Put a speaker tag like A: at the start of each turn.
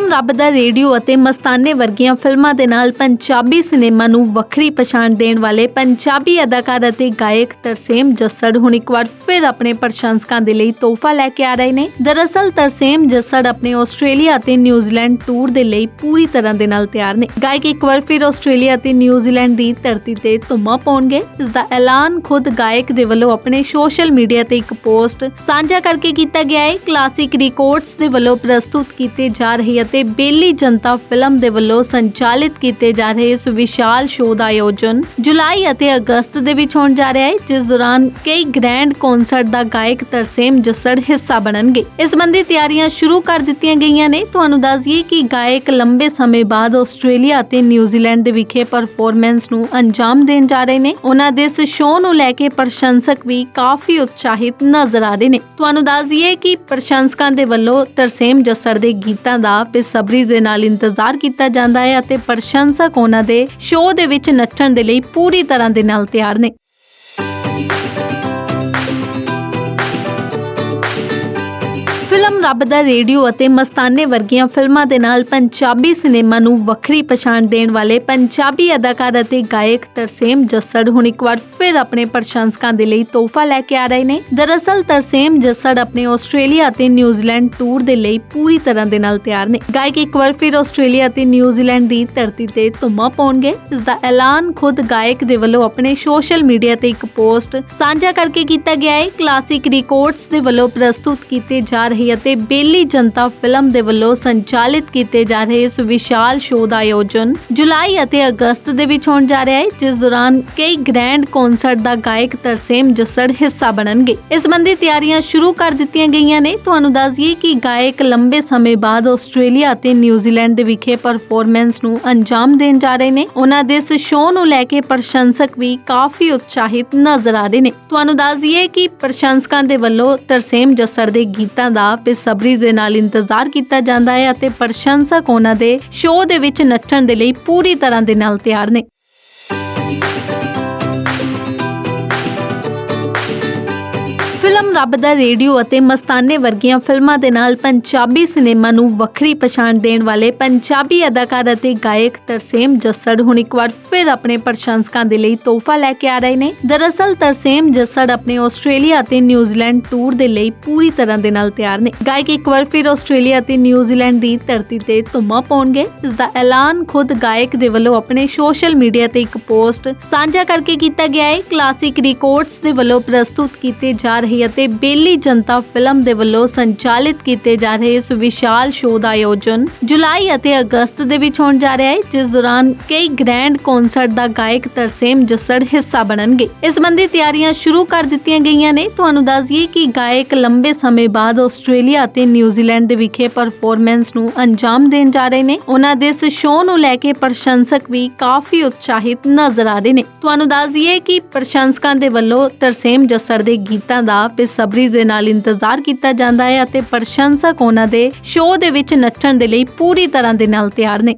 A: Film ਰੱਬ ਦਾ radio ਅਤੇ ਮਸਤਾਨੇ ਵਰਗੀਆਂ ਫਿਲਮਾਂ ਦੇ ਨਾਲ ਪੰਜਾਬੀ ਸਿਨੇਮਾ ਨੂੰ ਵੱਖਰੀ ਪਛਾਣ ਦੇਣ ਵਾਲੇ ਪੰਜਾਬੀ ਅਦਾਕਾਰ ਅਤੇ ਗਾਇਕ ਤਰਸੇਮ ਜੱਸੜ ਹੁਣ ਇੱਕ ਵਾਰ ਫਿਰ ਆਪਣੇ ਪ੍ਰਸ਼ੰਸਕਾਂ ਦੇ ਲਈ ਤੋਹਫਾ ਲੈ ਕੇ ਆ ਰਹੇ ਨੇ। ਦਰਅਸਲ ਤਰਸੇਮ ਜੱਸੜ ਆਪਣੇ ਆਸਟ੍ਰੇਲੀਆ ਅਤੇ ਨਿਊਜ਼ੀਲੈਂਡ ਟੂਰ ਦੇ ਲਈ ਪੂਰੀ ਤਰ੍ਹਾਂ ਦੇ ਨਾਲ ਤਿਆਰ ਨੇ। ਗਾਇਕ ਇੱਕ ਵਾਰ ਫਿਰ ਆਸਟ੍ਰੇਲੀਆ ਅਤੇ ਨਿਊਜ਼ੀਲੈਂਡ ਦੀ ਧਰਤੀ ਤੇ ਧੁੰਮਾ ਪਾਉਣਗੇ। ਇਸ ਦਾ ਐਲਾਨ ਖੁਦ ਗਾਇਕ ਦੇ ਵੱਲੋਂ ਆਪਣੇ ਸੋਸ਼ਲ ਮੀਡੀਆ ਤੇ ਇੱਕ ਪੋਸਟ ਸਾਂਝਾ ਕਰਕੇ ਕੀਤਾ ਗਿਆ ਹੈ। ਕਲਾਸਿਕ ਰਿਕਾਰਡਸ ਦੇ ਵੱਲੋਂ ਪ੍ਰਸਤੁਤ ਕੀਤੇ ਜਾ ਰਹੇ ਅਤੇ ਬੇਲੀ ਜਨਤਾ ਫਿਲਮ ਦੇ ਵੱਲੋਂ ਸੰਚਾਲਿਤ ਕੀਤੇ ਜਾ ਰਹੇ ਇਸ ਵਿਸ਼ਾਲ ਸ਼ੋਅ ਦਾ ਆਯੋਜਨ ਜੁਲਾਈ ਅਤੇ ਅਗਸਤ ਦੇ ਵਿੱਚ ਹੋਣ ਜਾ ਰਿਹਾ ਹੈ, ਜਿਸ ਦੌਰਾਨ ਕਈ ਗ੍ਰੈਂਡ ਕਨਸਰਟ ਦਾ ਗਾਇਕ ਤਰਸੇਮ ਜੱਸੜ ਹਿੱਸਾ ਬਣਨਗੇ। ਇਸ ਸੰਬੰਧੀ ਤਿਆਰੀਆਂ ਸ਼ੁਰੂ ਕਰ ਦਿੱਤੀਆਂ ਗਈਆਂ ਨੇ। ਤੁਹਾਨੂੰ ਦੱਸ ਦਈਏ ਕਿ ਗਾਇਕ ਲੰਬੇ ਸਮੇਂ ਬਾਅਦ ਆਸਟ੍ਰੇਲੀਆ ਅਤੇ ਨਿਊਜ਼ੀਲੈਂਡ ਦੇ ਵਿਖੇ ਪਰਫਾਰਮੈਂਸ ਨੂੰ ਅੰਜਾਮ ਦੇਣ ਜਾ ਰਹੇ ਨੇ। ਉਹਨਾਂ ਦੇ ਇਸ ਸ਼ੋਅ ਨੂੰ ਲੈ ਕੇ ਪ੍ਰਸ਼ੰਸਕ ਵੀ ਕਾਫੀ ਉਤਸ਼ਾਹਿਤ ਨਜ਼ਰ ਆ ਰਹੇ ਨੇ। ਤੁਹਾਨੂੰ ਦੱਸ ਦਈਏ ਕਿ ਪ੍ਰਸ਼ੰਸਕਾਂ ਦੇ ਵੱਲੋਂ ਤਰਸੇਮ ਜੱਸੜ ਦੇ ਗੀਤਾਂ ਦਾ ਬੇਸਬਰੀ ਦੇ ਨਾਲ ਇੰਤਜ਼ਾਰ ਕੀਤਾ ਜਾਂਦਾ ਹੈ ਅਤੇ ਪ੍ਰਸ਼ੰਸਕ ਉਹਨਾਂ ਦੇ ਸ਼ੋਅ ਦੇ ਵਿੱਚ ਨੱਚਣ ਦੇ ਲਈ ਪੂਰੀ ਤਰ੍ਹਾਂ ਦੇ ਨਾਲ ਤਿਆਰ ਨੇ। ਫਿਲਮ ਰੱਬ ਦਾ ਰੇਡੀਓ ਅਤੇ ਮਸਤਾਨੇ ਵਰਗੀਆਂ ਫਿਲਮਾਂ ਦੇ ਨਾਲ ਪੰਜਾਬੀ ਸਿਨੇਮਾ ਨੂੰ ਵੱਖਰੀ ਪਛਾਣ ਦੇਣ ਵਾਲੇ ਪੰਜਾਬੀ ਅਦਾਕਾਰ ਅਤੇ ਗਾਇਕ ਤਰਸੇਮ ਜੱਸੜ ਹੁਣ ਇੱਕ ਵਾਰ ਫਿਰ ਆਪਣੇ ਪ੍ਰਸ਼ੰਸਕਾਂ ਦੇ ਲਈ ਤੋਹਫਾ ਲੈ ਕੇ ਆ ਰਹੇ ਨੇ। ਦਰਅਸਲ ਤਰਸੇਮ ਜੱਸੜ ਆਪਣੇ ਆਸਟ੍ਰੇਲੀਆ ਅਤੇ ਨਿਊਜ਼ੀਲੈਂਡ ਟੂਰ ਦੇ ਲਈ ਪੂਰੀ ਤਰ੍ਹਾਂ ਦੇ ਨਾਲ ਤਿਆਰ ਨੇ। ਗਾਇਕ ਇੱਕ ਵਾਰ ਫਿਰ ਆਸਟ੍ਰੇਲੀਆ ਅਤੇ ਨਿਊਜ਼ੀਲੈਂਡ ਦੀ ਧਰਤੀ ਤੇ ਧੁੰਮਾ ਪਾਉਣਗੇ। ਇਸ ਦਾ ਐਲਾਨ ਖੁਦ ਗਾਇਕ ਦੇ ਵੱਲੋਂ ਆਪਣੇ ਸੋਸ਼ਲ ਮੀਡੀਆ ਤੇ ਇੱਕ ਪੋਸਟ ਸਾਂਝਾ ਕਰਕੇ ਕੀਤਾ ਗਿਆ ਹੈ। ਕਲਾਸਿਕ ਰਿਕਾਰਡਸ ਦੇ ਵੱਲੋਂ ਪ੍ਰਸਤੁਤ ਕੀਤੇ ਜਾ ਰਹੇ ਅਤੇ ਬੇਲੀ ਜਨਤਾ ਫਿਲਮ ਦੇ ਵੱਲੋਂ ਸੰਚਾਲਿਤ ਕੀਤੇ ਜਾ ਰਹੇ ਇਸ ਵਿਸ਼ਾਲ ਸ਼ੋਅ ਦਾ ਆਯੋਜਨ ਜੁਲਾਈ ਅਤੇ ਅਗਸਤ ਦੇ ਵਿੱਚ ਹੋਣ ਜਾ ਰਿਹਾ ਹੈ, ਜਿਸ ਦੌਰਾਨ ਕਈ ਗ੍ਰੈਂਡ ਕਨਸਰਟ ਦਾ ਗਾਇਕ ਤਰਸੇਮ ਜੱਸੜ ਹਿੱਸਾ ਬਣਨਗੇ। ਇਸ ਸੰਬੰਧੀ ਤਿਆਰੀਆਂ ਸ਼ੁਰੂ ਕਰ ਦਿੱਤੀਆਂ ਗਈਆਂ ਨੇ। ਤੁਹਾਨੂੰ ਦੱਸ ਦਈਏ ਕਿ ਗਾਇਕ ਲੰਬੇ ਸਮੇਂ ਬਾਅਦ ਆਸਟ੍ਰੇਲੀਆ ਅਤੇ ਨਿਊਜ਼ੀਲੈਂਡ ਦੇ ਵਿਖੇ ਪਰਫਾਰਮੈਂਸ ਨੂੰ ਅੰਜਾਮ ਦੇਣ ਜਾ ਰਹੇ ਨੇ। ਉਹਨਾਂ ਦੇ ਇਸ ਸ਼ੋਅ ਨੂੰ ਲੈ ਕੇ ਪ੍ਰਸ਼ੰਸਕ ਵੀ ਕਾਫੀ ਉਤਸ਼ਾਹਿਤ ਨਜ਼ਰ ਆ ਰਹੇ ਨੇ। ਤੁਹਾਨੂੰ ਦੱਸ ਦਈਏ ਕਿ ਪ੍ਰਸ਼ੰਸਕਾਂ ਦੇ ਵੱਲੋਂ ਤਰਸੇਮ ਜੱਸੜ ਦੇ ਗੀਤਾਂ ਦਾ ਬੇਸਬਰੀ ਦੇ ਨਾਲ ਇੰਤਜ਼ਾਰ ਕੀਤਾ ਜਾਂਦਾ ਹੈ ਅਤੇ ਪ੍ਰਸ਼ੰਸਕ ਉਹਨਾਂ ਦੇ ਸ਼ੋਅ ਦੇ ਵਿੱਚ ਨੱਚਣ ਦੇ ਲਈ ਪੂਰੀ ਤਰ੍ਹਾਂ ਦੇ ਨਾਲ ਤਿਆਰ ਨੇ। ਫਿਲਮ ਰੱਬ ਦਾ ਰੇਡੀਓ ਅਤੇ ਮਸਤਾਨੇ ਵਰਗੀਆਂ ਫਿਲਮਾਂ ਦੇ ਨਾਲ ਪੰਜਾਬੀ ਸਿਨੇਮਾ ਨੂੰ ਵੱਖਰੀ ਪਛਾਣ ਦੇਣ ਵਾਲੇ ਪੰਜਾਬੀ ਅਦਾਕਾਰ ਅਤੇ ਗਾਇਕ ਤਰਸੇਮ ਜੱਸੜ ਹੁਣ ਇੱਕ ਵਾਰ ਫਿਰ ਆਪਣੇ ਪ੍ਰਸ਼ੰਸਕਾਂ ਦੇ ਲਈ ਤੋਹਫਾ ਲੈ ਕੇ ਆ ਰਹੇ ਨੇ। ਦਰਅਸਲ ਤਰਸੇਮ ਜੱਸੜ ਆਪਣੇ ਆਸਟ੍ਰੇਲੀਆ ਅਤੇ ਨਿਊਜ਼ੀਲੈਂਡ ਟੂਰ ਦੇ ਲਈ ਪੂਰੀ ਤਰ੍ਹਾਂ ਦੇ ਨਾਲ ਤਿਆਰ ਨੇ। ਗਾਇਕ ਇੱਕ ਵਾਰ ਫਿਰ ਆਸਟ੍ਰੇਲੀਆ ਅਤੇ ਨਿਊਜ਼ੀਲੈਂਡ ਦੀ ਧਰਤੀ ਤੇ ਧੁੰਮਾ ਪਾਉਣਗੇ। ਇਸ ਦਾ ਐਲਾਨ ਖੁਦ ਗਾਇਕ ਦੇ ਵੱਲੋਂ ਆਪਣੇ ਸੋਸ਼ਲ ਮੀਡੀਆ ਤੇ ਇੱਕ ਪੋਸਟ ਸਾਂਝਾ ਕਰਕੇ ਕੀਤਾ ਗਿਆ ਹੈ। ਕਲਾਸਿਕ ਰਿਕਾਰਡਸ ਦੇ ਵੱਲੋਂ ਪ੍ਰਸਤੁਤ ਕੀਤੇ ਜਾ ਰਹੇ ਅਤੇ ਬੇਲੀ ਜਨਤਾ ਫਿਲਮ ਦੇ ਵੱਲੋਂ ਸੰਚਾਲਿਤ ਕੀਤੇ ਜਾ ਰਹੇ ਇਸ ਵਿਸ਼ਾਲ ਸ਼ੋਅ ਦਾ ਆਯੋਜਨ ਜੁਲਾਈ ਅਤੇ ਅਗਸਤ ਦੇ ਵਿੱਚ ਹੋਣ ਜਾ ਰਿਹਾ ਹੈ, ਜਿਸ ਦੌਰਾਨ ਕਈ ਗ੍ਰੈਂਡ ਕਨਸਰਟ ਦਾ ਗਾਇਕ ਤਰਸੇਮ ਜੱਸੜ ਹਿੱਸਾ ਬਣਨਗੇ। ਇਸ ਸੰਬੰਧੀ ਤਿਆਰੀਆਂ ਸ਼ੁਰੂ ਕਰ ਦਿੱਤੀਆਂ ਗਈਆਂ ਨੇ। ਤੁਹਾਨੂੰ ਦੱਸ ਦਈਏ ਕਿ ਗਾਇਕ ਲੰਬੇ ਸਮੇਂ ਬਾਅਦ ਆਸਟ੍ਰੇਲੀਆ ਅਤੇ ਨਿਊਜ਼ੀਲੈਂਡ ਦੇ ਵਿਖੇ ਪਰਫਾਰਮੈਂਸ ਨੂੰ ਅੰਜਾਮ ਦੇਣ ਜਾ ਰਹੇ ਨੇ। ਉਹਨਾਂ ਦੇ ਇਸ ਸ਼ੋਅ ਨੂੰ ਲੈ ਕੇ ਪ੍ਰਸ਼ੰਸਕ ਵੀ ਕਾਫੀ ਉਤਸ਼ਾਹਿਤ ਨਜ਼ਰ ਆ ਰਹੇ ਨੇ। ਤੁਹਾਨੂੰ ਦੱਸ ਦਈਏ ਕਿ ਪ੍ਰਸ਼ੰਸਕਾਂ ਦੇ ਵੱਲੋਂ ਤਰਸੇਮ ਜੱਸੜ ਦੇ ਗੀਤਾਂ ਦਾ ਬੇਸਬਰੀ ਦੇ ਨਾਲ ਇੰਤਜ਼ਾਰ ਕੀਤਾ ਜਾਂਦਾ ਹੈ ਅਤੇ ਪ੍ਰਸ਼ੰਸਕ ਉਹਨਾਂ ਦੇ ਸ਼ੋਅ ਦੇ ਵਿੱਚ ਨੱਚਣ ਦੇ ਲਈ ਪੂਰੀ ਤਰ੍ਹਾਂ ਦੇ ਨਾਲ ਤਿਆਰ ਨੇ।